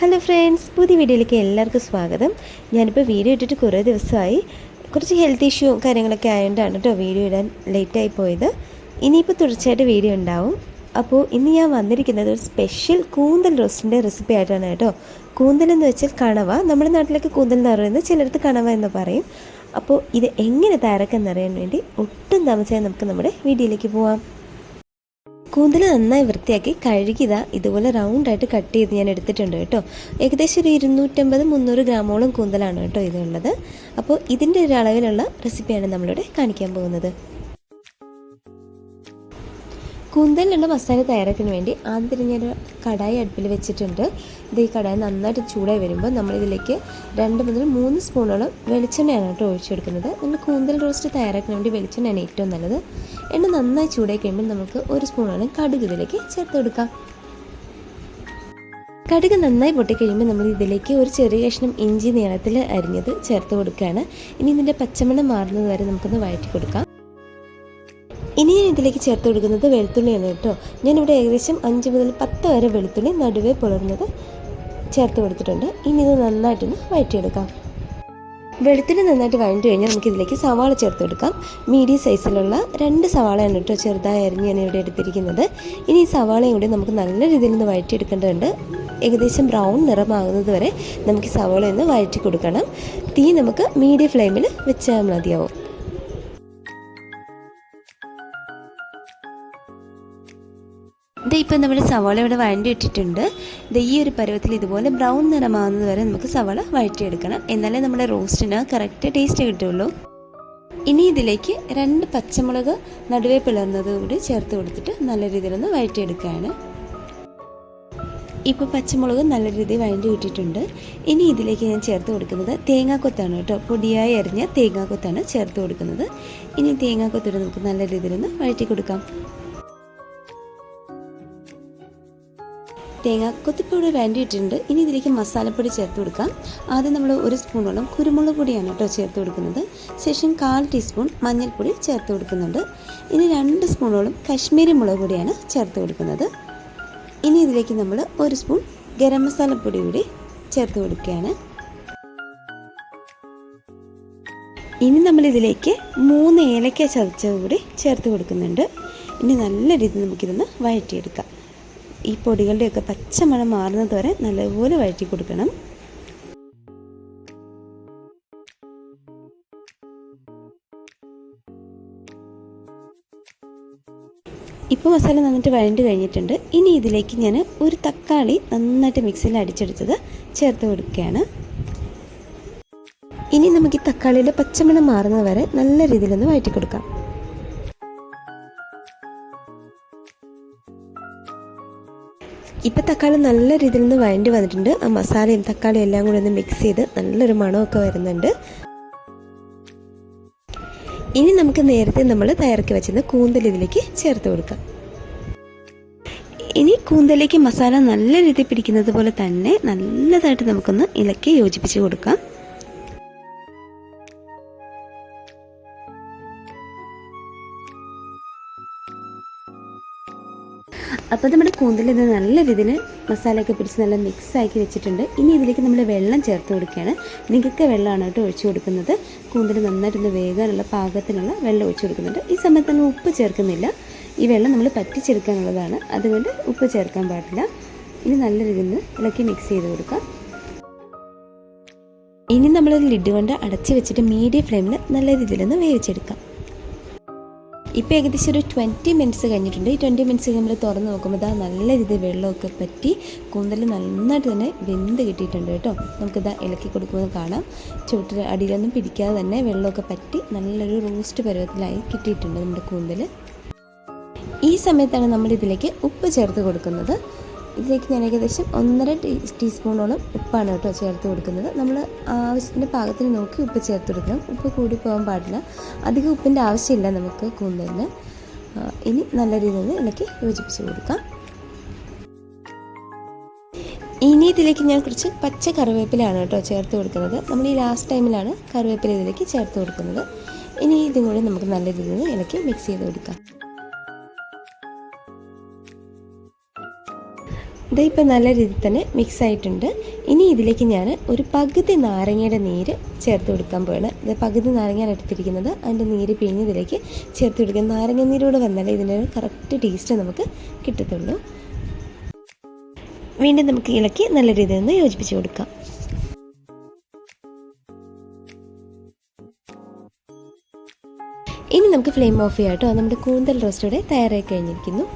Hello friends പുതിയ വീഡിയോയിലേക്ക് എല്ലാവർക്കും സ്വാഗതം. ഞാനിപ്പോൾ വീഡിയോ ഇട്ടിട്ട് കുറേ ദിവസമായി. കുറച്ച് ഹെൽത്ത് ഇഷ്യൂ കാര്യങ്ങളൊക്കെ ആയതുകൊണ്ടാണ് കേട്ടോ വീഡിയോ ഇടാൻ ലേറ്റായി പോയത്. ഇനിയിപ്പോൾ തുടർച്ചയായിട്ട് വീഡിയോ ഉണ്ടാവും. അപ്പോൾ ഇന്ന് ഞാൻ വന്നിരിക്കുന്നത് ഒരു സ്പെഷ്യൽ കൂന്തൽ റോസ്റ്റിന്റെ റെസിപ്പി ആയിട്ടാണ് കേട്ടോ കൂന്തൽ എന്ന് വെച്ചാൽ കണവ. നമ്മുടെ നാട്ടിലൊക്കെ കൂന്തൽ എന്ന് പറയുന്നത് ചിലടത്ത് കണവ എന്ന് പറയും. അപ്പോൾ ഇത് എങ്ങനെ തയ്യാറാക്കാമെന്നറിയാൻ വേണ്ടി ഒട്ടും താമസിയാതെ നമുക്ക് നമ്മുടെ വീഡിയോയിലേക്ക് പോവാം. കൂന്തൽ നന്നായി വൃത്തിയാക്കി കഴുകിതാ ഇതുപോലെ റൗണ്ടായിട്ട് കട്ട് ചെയ്ത് ഞാൻ എടുത്തിട്ടുണ്ട് കേട്ടോ. ഏകദേശം ഒരു ഇരുന്നൂറ്റമ്പത് മുന്നൂറ് ഗ്രാമോളം കൂന്തലാണ് കേട്ടോ ഇതുള്ളത്. അപ്പോൾ ഇതിന്റെ ഒരു അളവിലുള്ള റെസിപ്പിയാണ് നമ്മളിവിടെ കാണിക്കാൻ പോകുന്നത്. കൂന്തലിനുള്ള മസാല തയ്യാറാക്കാൻ വേണ്ടി ആദ്യം തന്നെ ഞാനൊരു കടായി അടുപ്പിൽ വെച്ചിട്ടുണ്ട്. ഇത് ഈ കടായി നന്നായിട്ട് ചൂടായി വരുമ്പോൾ നമ്മളിതിലേക്ക് രണ്ട് മുതൽ മൂന്ന് സ്പൂണോളം വെളിച്ചെണ്ണയാണ് കേട്ടോ ഒഴിച്ചെടുക്കുന്നത്. നമ്മൾ കൂന്തൽ റോസ്റ്റ് തയ്യാറാക്കാൻ വേണ്ടി വെളിച്ചെണ്ണയാണ് ഏറ്റവും നല്ലത്. എണ്ണ നന്നായി ചൂടായി കഴിയുമ്പോൾ നമുക്ക് ഒരു സ്പൂണോളം കടുക് ഇതിലേക്ക് ചേർത്ത് കൊടുക്കാം. കടുക് നന്നായി പൊട്ടിക്കഴിയുമ്പോൾ നമ്മൾ ഇതിലേക്ക് ഒരു ചെറിയ കഷ്ണം ഇഞ്ചി നീളത്തിൽ അരിഞ്ഞത് ചേർത്ത് കൊടുക്കുകയാണ്. ഇനി ഇതിന്റെ പച്ചമണം മാറുന്നത് വരെ നമുക്കൊന്ന് വഴറ്റി കൊടുക്കാം. ഇനി ഞാൻ ഇതിലേക്ക് ചേർത്ത് കൊടുക്കുന്നത് വെളുത്തുള്ളിയാണ് കേട്ടോ. ഞാനിവിടെ ഏകദേശം അഞ്ച് മുതൽ പത്ത് വരെ വെളുത്തുള്ളി നടുവേ പുലർന്നത് ചേർത്ത് കൊടുത്തിട്ടുണ്ട്. ഇനി ഇത് നന്നായിട്ടൊന്ന് വഴറ്റിയെടുക്കാം. വെളുത്തുള്ളി നന്നായിട്ട് വഴണ്ടു കഴിഞ്ഞാൽ നമുക്ക് ഇതിലേക്ക് സവാള ചേർത്ത് കൊടുക്കാം. മീഡിയം സൈസിലുള്ള രണ്ട് സവാളയാണ് കേട്ടോ ചെറുതായി അരിഞ്ഞ് ഞാൻ ഇവിടെ എടുത്തിരിക്കുന്നത്. ഇനി ഈ സവാളയും കൂടി നമുക്ക് നല്ല രീതിയിൽ ഒന്ന് വഴറ്റിയെടുക്കേണ്ടതുണ്ട്. ഏകദേശം ബ്രൗൺ നിറമാകുന്നത് വരെ നമുക്ക് സവാള ഒന്ന് വഴറ്റി കൊടുക്കണം. തീ നമുക്ക് മീഡിയം ഫ്ലെയിമിൽ വെച്ചാൽ മതിയാവും. ഇത് ഇപ്പം നമ്മൾ സവാള ഇവിടെ വഴണ്ടി ഇട്ടിട്ടുണ്ട്. ഇത് ഈ ഒരു പരുവത്തിൽ ഇതുപോലെ ബ്രൗൺ നിറമാകുന്നത് വരെ നമുക്ക് സവാള വഴറ്റിയെടുക്കണം. എന്നാലേ നമ്മുടെ റോസ്റ്റിന് കറക്റ്റ് ടേസ്റ്റ് കിട്ടുള്ളൂ. ഇനി ഇതിലേക്ക് രണ്ട് പച്ചമുളക് നടുവേ പിളർന്നത് കൂടി ചേർത്ത് കൊടുത്തിട്ട് നല്ല രീതിയിലൊന്ന് വഴറ്റിയെടുക്കുകയാണ്. ഇപ്പോൾ പച്ചമുളക് നല്ല രീതിയിൽ വഴണ്ടി വിട്ടിട്ടുണ്ട് ഇനി ഇതിലേക്ക് ഞാൻ ചേർത്ത് കൊടുക്കുന്നത് തേങ്ങാക്കൊത്താണ് കേട്ടോ. പൊടിയായി അരിഞ്ഞ തേങ്ങാക്കൊത്താണ് ചേർത്ത് കൊടുക്കുന്നത്. ഇനി തേങ്ങാക്കൊത്തിട്ട് നമുക്ക് നല്ല രീതിയിലൊന്ന് വഴറ്റി കൊടുക്കാം. തേങ്ങാക്കൊത്തിപ്പൊടി വേണ്ടിയിട്ടുണ്ട് ഇനി ഇതിലേക്ക് മസാലപ്പൊടി ചേർത്ത് കൊടുക്കാം. ആദ്യം നമ്മൾ ഒരു സ്പൂണോളം കുരുമുളക് പൊടിയാണ് കേട്ടോ ചേർത്ത് കൊടുക്കുന്നത്. ശേഷം കാൽ ടീസ്പൂൺ മഞ്ഞൾപ്പൊടി ചേർത്ത് കൊടുക്കുന്നുണ്ട്. ഇനി രണ്ട് സ്പൂണോളം കശ്മീരി മുളക് പൊടിയാണ് ചേർത്ത് കൊടുക്കുന്നത്. ഇനി ഇതിലേക്ക് നമ്മൾ ഒരു സ്പൂൺ ഗരം മസാലപ്പൊടി കൂടി ചേർത്ത് കൊടുക്കുകയാണ്. ഇനി നമ്മൾ ഇതിലേക്ക് മൂന്ന് ഏലക്ക ചതച്ചത് കൂടി ചേർത്ത് കൊടുക്കുന്നുണ്ട്. ഇനി നല്ല രീതിയിൽ നമുക്കിതൊന്ന് വഴറ്റിയെടുക്കാം. ഈ പൊടികളുടെയൊക്കെ പച്ചമണം മാറുന്നത് വരെ നല്ലപോലെ വഴറ്റി കൊടുക്കണം. ഇപ്പോൾ മസാല നന്നായിട്ട് വഴണ്ടി കഴിഞ്ഞിട്ടുണ്ട്. ഇനി ഇതിലേക്ക് ഞാൻ ഒരു തക്കാളി നന്നായിട്ട് മിക്സിയിൽ അടിച്ചെടുത്തത് ചേർത്ത് കൊടുക്കുകയാണ്. ഇനി നമുക്ക് ഈ തക്കാളിയുടെ പച്ചമണം മാറുന്നത് വരെ നല്ല രീതിയിലൊന്ന് വഴറ്റി കൊടുക്കാം. ഇപ്പം തക്കാളി നല്ല രീതിയിൽ നിന്ന് വഴണ്ടി വന്നിട്ടുണ്ട്. ആ മസാലയും തക്കാളിയും എല്ലാം കൂടി ഒന്ന് മിക്സ് ചെയ്ത് നല്ലൊരു മണമൊക്കെ വരുന്നുണ്ട്. ഇനി നമുക്ക് നേരത്തെ നമ്മൾ തയ്യാറാക്കി വെച്ചിരുന്ന കൂന്തൽ ഇതിലേക്ക് ചേർത്ത് കൊടുക്കാം. ഇനി കൂന്തലേക്ക് മസാല നല്ല രീതിയിൽ പിടിക്കുന്നത് പോലെ തന്നെ നല്ലതായിട്ട് നമുക്കൊന്ന് ഇലക്കി യോജിപ്പിച്ച് കൊടുക്കാം. അപ്പോൾ നമ്മുടെ കൂന്തൽ ഇത് നല്ല രീതിയിൽ മസാലയൊക്കെ പിടിച്ച് നല്ല മിക്സ് ആക്കി വെച്ചിട്ടുണ്ട്. ഇനി ഇതിലേക്ക് നമ്മൾ വെള്ളം ചേർത്ത് കൊടുക്കുകയാണ്. നികക്ക വെള്ളമാണ് കേട്ടോ ഒഴിച്ചു കൊടുക്കുന്നത്. കൂന്തൽ നന്നായിട്ടൊന്ന് വേകാനുള്ള പാകത്തിനുള്ള വെള്ളം ഒഴിച്ചു കൊടുക്കുന്നുണ്ട്. ഈ സമയത്ത് നമ്മൾ ഉപ്പ് ചേർക്കുന്നില്ല. ഈ വെള്ളം നമ്മൾ പറ്റിച്ചെടുക്കാനുള്ളതാണ്. അതുകൊണ്ട് ഉപ്പ് ചേർക്കാൻ പാടില്ല. ഇനി നല്ല രീതിയിൽ ഇളക്കി മിക്സ് ചെയ്ത് കൊടുക്കാം. ഇനി നമ്മളൊരു ലിഡ് കൊണ്ട് അടച്ച് വെച്ചിട്ട് മീഡിയം ഫ്ലെയിമിൽ നല്ല രീതിയിലൊന്ന് വേവിച്ചെടുക്കാം. ഇപ്പോൾ ഏകദേശം ഒരു ട്വന്റി മിനിറ്റ്സ് കഴിഞ്ഞിട്ടുണ്ട്. ഈ ട്വന്റി മിനിറ്റ്സ് നമ്മൾ തുറന്ന് നോക്കുമ്പോൾ ഇതാ നല്ല രീതിയിൽ വെള്ളമൊക്കെ പറ്റി കൂന്തൽ നന്നായിട്ട് തന്നെ വെന്ത് കിട്ടിയിട്ടുണ്ട് കേട്ടോ. നമുക്കിതാ ഇളക്കി കൊടുക്കുമ്പോൾ കാണാം. ചുവട്ടിൽ അടിയിലൊന്നും പിടിക്കാതെ തന്നെ വെള്ളമൊക്കെ പറ്റി നല്ലൊരു റോസ്റ്റ് പരുവത്തിലായി കിട്ടിയിട്ടുണ്ട് നമ്മുടെ കൂന്തൽ ഈ സമയത്താണ് നമ്മൾ ഇതിലേക്ക് ഉപ്പ് ചേർത്ത് കൊടുക്കുന്നത്. ഇതിലേക്ക് ഞാൻ ഏകദേശം ഒന്നര ടീസ്പൂണോളം ഉപ്പാണ് കേട്ടോ ചേർത്ത് കൊടുക്കുന്നത്. നമ്മൾ ആവശ്യത്തിന്റെ പാകത്തിന് നോക്കി ഉപ്പ് ചേർത്ത് കൊടുക്കണം. ഉപ്പ് കൂടി പോകാൻ പാടില്ല. അധികം ഉപ്പിന്റെ ആവശ്യമില്ല നമുക്ക് കൂന്തലിന്. ഇനി നല്ല രീതിയിൽ ഇളക്കി യോജിപ്പിച്ച് കൊടുക്കാം. ഇനി ഇതിലേക്ക് ഞാൻ കുറച്ച് പച്ച കറിവേപ്പിലാണ് കേട്ടോ ചേർത്ത് കൊടുക്കുന്നത്. നമ്മൾ ഈ ലാസ്റ്റ് ടൈമിലാണ് കറിവേപ്പില ഇതിലേക്ക് ചേർത്ത് കൊടുക്കുന്നത്. ഇനി ഇതും കൂടി നമുക്ക് നല്ല രീതിയിൽ ഇളക്കി മിക്സ് ചെയ്ത് കൊടുക്കാം. ഇത് ഇപ്പം നല്ല രീതിയിൽ തന്നെ മിക്സ് ആയിട്ടുണ്ട്. ഇനി ഇതിലേക്ക് ഞാൻ ഒരു പകുതി നാരങ്ങയുടെ നീര് ചേർത്ത് കൊടുക്കാൻ പോവാണ്. ഇത് പകുതി നാരങ്ങയാണ് എടുത്തിരിക്കുന്നത്. അതിന്റെ നീര് പിഴിഞ്ഞ് ഇതിലേക്ക് ചേർത്ത് കൊടുക്കുക നാരങ്ങ നീരോട് വന്നാലേ ഇതിന്റെ ഒരു കറക്റ്റ് ടേസ്റ്റ് നമുക്ക് കിട്ടത്തുള്ളൂ. വീണ്ടും നമുക്ക് ഇളക്കി നല്ല രീതിയിൽ നിന്ന് യോജിപ്പിച്ച് കൊടുക്കാം. ഇനി നമുക്ക് ഫ്ലെയിം ഓഫ് ചെയ്യാം കേട്ടോ. നമ്മുടെ കൂന്തൽ റോസ്റ്റോടെ തയ്യാറായി കഴിഞ്ഞിരിക്കുന്നു.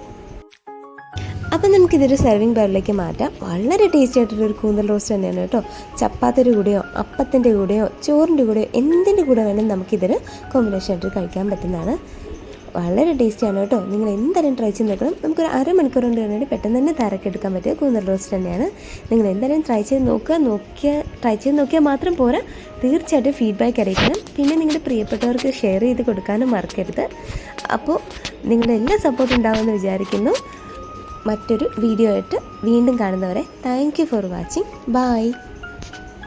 അപ്പം നമുക്കിതൊരു സെർവിങ് ബൗളിലേക്ക് മാറ്റാം. വളരെ ടേസ്റ്റി ആയിട്ടുള്ളൊരു കൂന്തൽ റോസ്റ്റ് തന്നെയാണ് കേട്ടോ. ചപ്പാത്തിയുടെ കൂടെയോ അപ്പത്തിന്റെ കൂടെയോ ചോറിന്റെ കൂടെയോ എന്തിന്റെ കൂടെ വേണം നമുക്കിതൊരു കോമ്പിനേഷൻ ആയിട്ട് കഴിക്കാൻ പറ്റുന്നതാണ്. വളരെ ടേസ്റ്റിയാണ് കേട്ടോ. നിങ്ങൾ എന്തായാലും ട്രൈ ചെയ്ത് നോക്കണം. നമുക്കൊരു അരമണിക്കൂർ കൊണ്ട് വേണ്ടി പെട്ടെന്ന് തന്നെ തയ്യാറാക്കിയെടുക്കാൻ പറ്റിയ കൂന്തൽ റോസ്റ്റ് തന്നെയാണ്. നിങ്ങൾ എന്തായാലും ട്രൈ ചെയ്ത് നോക്കുക. നോക്കിയാൽ ട്രൈ ചെയ്ത് നോക്കിയാൽ മാത്രം പോരാ. തീർച്ചയായിട്ടും ഫീഡ്ബാക്ക് അറിയിക്കണം. പിന്നെ നിങ്ങളുടെ പ്രിയപ്പെട്ടവർക്ക് ഷെയർ ചെയ്ത് കൊടുക്കാനും മറക്കരുത്. അപ്പോൾ നിങ്ങളുടെ എല്ലാ സപ്പോർട്ടും ഉണ്ടാവുമെന്ന് വിചാരിക്കുന്നു. മറ്റൊരു വീഡിയോ ആയിട്ട് വീണ്ടും കാണുന്നവരെ thank you for watching bye